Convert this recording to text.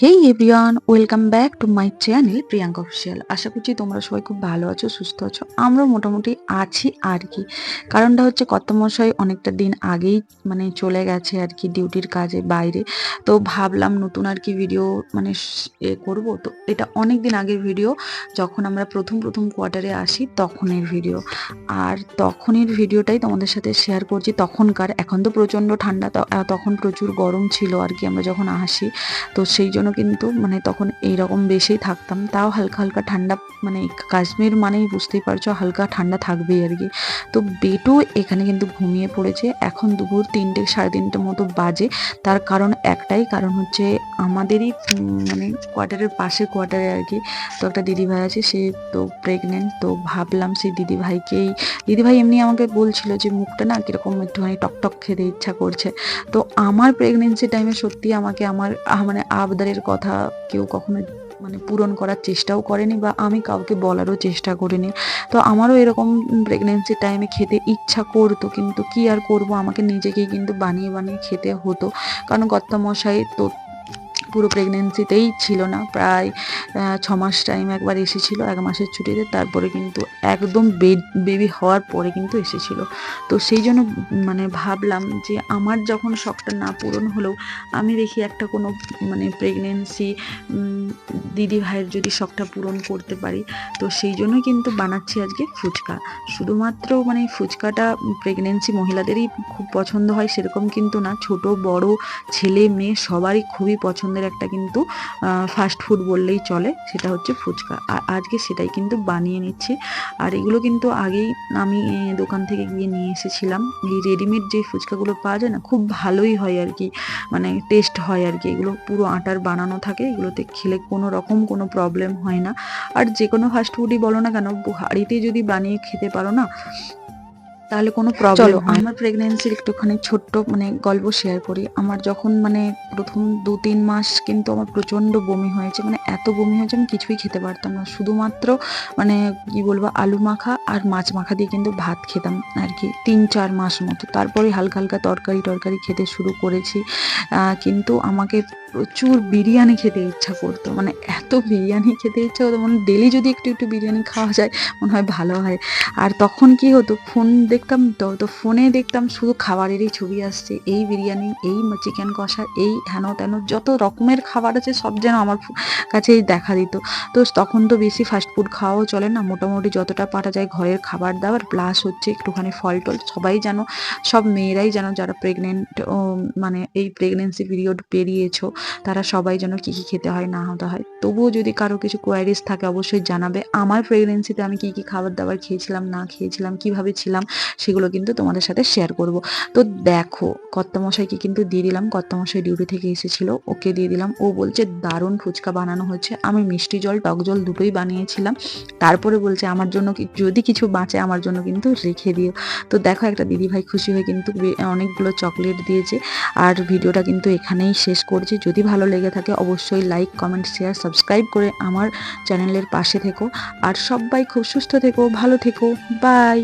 Hey everyone welcome back to my channel Priyanka official আশা করছি তোমরা সবাই খুব ভালো আছো, সুস্থ আছো। আমরা মোটামুটি আছি আর কি। কারণটা হচ্ছে কর্তমশাই অনেকটা দিন আগেই মানে চলে গেছে আর কি ডিউটির কাজে বাইরে। তো ভাবলাম নতুন আর কি ভিডিও মানে এ করব। তো এটা অনেক দিন আগের ভিডিও যখন আমরা প্রথম প্রথম কোয়ার্টারে আসি, তখনের ভিডিও আর তখনের ভিডিওটাই তোমাদের সাথে শেয়ার করছি তখনকার। এখন তো প্রচণ্ড ঠান্ডা তখন প্রচুর গরম ছিল আর কি আমরা যখন আসি, তো সেই জন্য কিন্তু মানে তখন এইরকম বেশেই থাকতাম। তাও হালকা হালকা ঠান্ডা মানে কাশ্মীর মানেই বুঝতেই পারছ হালকা ঠান্ডা থাকবেই আর কি। তো বেটু এখানে কিন্তু ঘুমিয়ে পড়েছে। এখন দুপুর তিনটে সাড়ে তিনটে মতো বাজে। তার কারণ একটাই, কারণ হচ্ছে আমাদেরই মানে কোয়ার্টারের পাশে কোয়ার্টারে আর কি। তো একটা দিদিভাই আছে, সে তো প্রেগনেন্ট তো ভাবলাম সেই দিদিভাইকেই, দিদিভাই এমনি আমাকে বলছিল যে মুখটা না কীরকম একটুখানি টকটক খেতে ইচ্ছা করছে। তো আমার প্রেগনেন্সি টাইমে সত্যি আমাকে আমার মানে মানে আবদারের কথা কেউ কখনো মানে পূরণ করার চেষ্টাও করেনি বা আমি কাউকে বলারও চেষ্টা করিনি। তো আমারও এরকম প্রেগনেন্সির টাইমে খেতে ইচ্ছা করতো, কিন্তু কি আর করব? আমাকে নিজেকেই কিন্তু বানিয়ে বানিয়ে খেতে হতো। কারণ কর্তামশাই তো পুরো প্রেগনেন্সিতেই ছিল না। প্রায় ছ মাস টাইম একবার এসেছিল, এক মাসের ছুটিতে। তারপরে কিন্তু একদম বেবি হওয়ার পরে কিন্তু এসেছিল। তো সেই জন্য মানে ভাবলাম যে আমার যখন শখটা না পূরণ হলেও আমি দেখি একটা কোনো মানে প্রেগনেন্সি দিদি ভাইয়ের যদি শখটা পূরণ করতে পারি, তো সেই জন্যই কিন্তু বানাচ্ছি আজকে ফুচকা। শুধুমাত্র মানে ফুচকাটা প্রেগনেন্সি মহিলাদেরই খুব পছন্দ হয় সেরকম কিন্তু না। ছোট, বড়, ছেলে, মেয়ে সবারই খুবই পছন্দের একটা কিন্তু ফাস্ট ফুড বললেই চলে, সেটা হচ্ছে ফুচকা। আর আজকে সেটাই কিন্তু বানিয়ে নিচ্ছি। আর এগুলো কিন্তু আগেই আমি দোকান থেকে গিয়ে নিয়ে এসেছিলাম। এই রেডিমেড যে ফুচকাগুলো পাওয়া যায় না, খুব ভালোই হয় আর কি। মানে টেস্ট হয় আর কি। এগুলো পুরো আটার বানানো থাকে, এগুলোতে খেলে কোনো রকম কোনো প্রবলেম হয় না। আর যে কোনো ফাস্ট ফুডই বলো না কেন বাড়িতে যদি বানিয়ে খেতে পারো না তাহলে কোনো প্রবলেম আমার প্রেগনেন্সির একটুখানি ছোট্ট মানে গল্প শেয়ার করি। আমার যখন মানে প্রথম দু তিন মাস কিন্তু আমার প্রচণ্ড বমি হয়েছে। মানে এত বমি হয়েছে আমি কিছুই খেতে পারতাম না। শুধুমাত্র মানে কি বলব আলু মাখা আর মাছ মাখা দিয়ে কিন্তু ভাত খেতাম আর কি তিন চার মাস মতো। তারপরে হালকা হালকা তরকারি টরকারি খেতে শুরু করেছি। কিন্তু আমাকে প্রচুর বিরিয়ানি খেতে ইচ্ছা করতো। মানে এত বিরিয়ানি খেতে ইচ্ছা করতো মানে ডেলি যদি একটু একটু বিরিয়ানি খাওয়া যায়, মনে হয় ভালো হয়। আর তখন কি হতো ফোন দেখতাম, তো তো ফোনে দেখতাম শুধু খাবারেরই ছবি আসছে। এই বিরিয়ানি, এই চিকেন কষা, এই হেন তেন, যত রকমের খাবার আছে, সব যেন আমার কাছেই দেখা দিত। তো তখন তো বেশি ফাস্ট ফুড খাওয়াও চলে না। মোটামুটি যতটা পারা যায় ঘরের খাবার দাবার প্লাস হচ্ছে একটুখানি ফল টল, সবাই যেন, সব মেয়েরাই যেন যারা প্রেগনেন্ট মানে এই প্রেগনেন্সি পিরিয়ড পেরিয়েছো তারা সবাই যেন কী কী খেতে হয়, না হতে হয়। তবুও যদি কারও কিছু কোয়ারিজ থাকে, অবশ্যই জানাবে। আমার প্রেগনেন্সিতে আমি কী কী খাবার দাবার খেয়েছিলাম, না খেয়েছিলাম, কীভাবে ছিলাম, সেগুলো কিন্তু তোমাদের সাথে শেয়ার করব। তো দেখো, কর্তামশাইকে কিন্তু দিয়ে দিলাম। কর্তামশাই ডিউটি থেকে এসেছিল। ওকে দিয়ে দিলাম। ও বলছে, দারুণ ফুচকা বানানো হচ্ছে। আমি মিষ্টি জল, টক জল দুটোই বানিয়েছিলাম। তারপরে বলছে, আমার জন্য যদি কিছু বাঁচে, আমার জন্য কিন্তু রেখে দিও। তো দেখো, একটা দিদিভাই খুশি হয়ে কিন্তু অনেকগুলো চকলেট দিয়েছে। আর ভিডিওটা কিন্তু এখানেই শেষ করছি। যদি ভালো লেগে থাকে, অবশ্যই লাইক কমেন্ট শেয়ার সাবস্ক্রাইব করে আমার চ্যানেলের পাশে থেকো। আর সবাই খুব সুস্থ থেকো, ভালো থেকো। বাই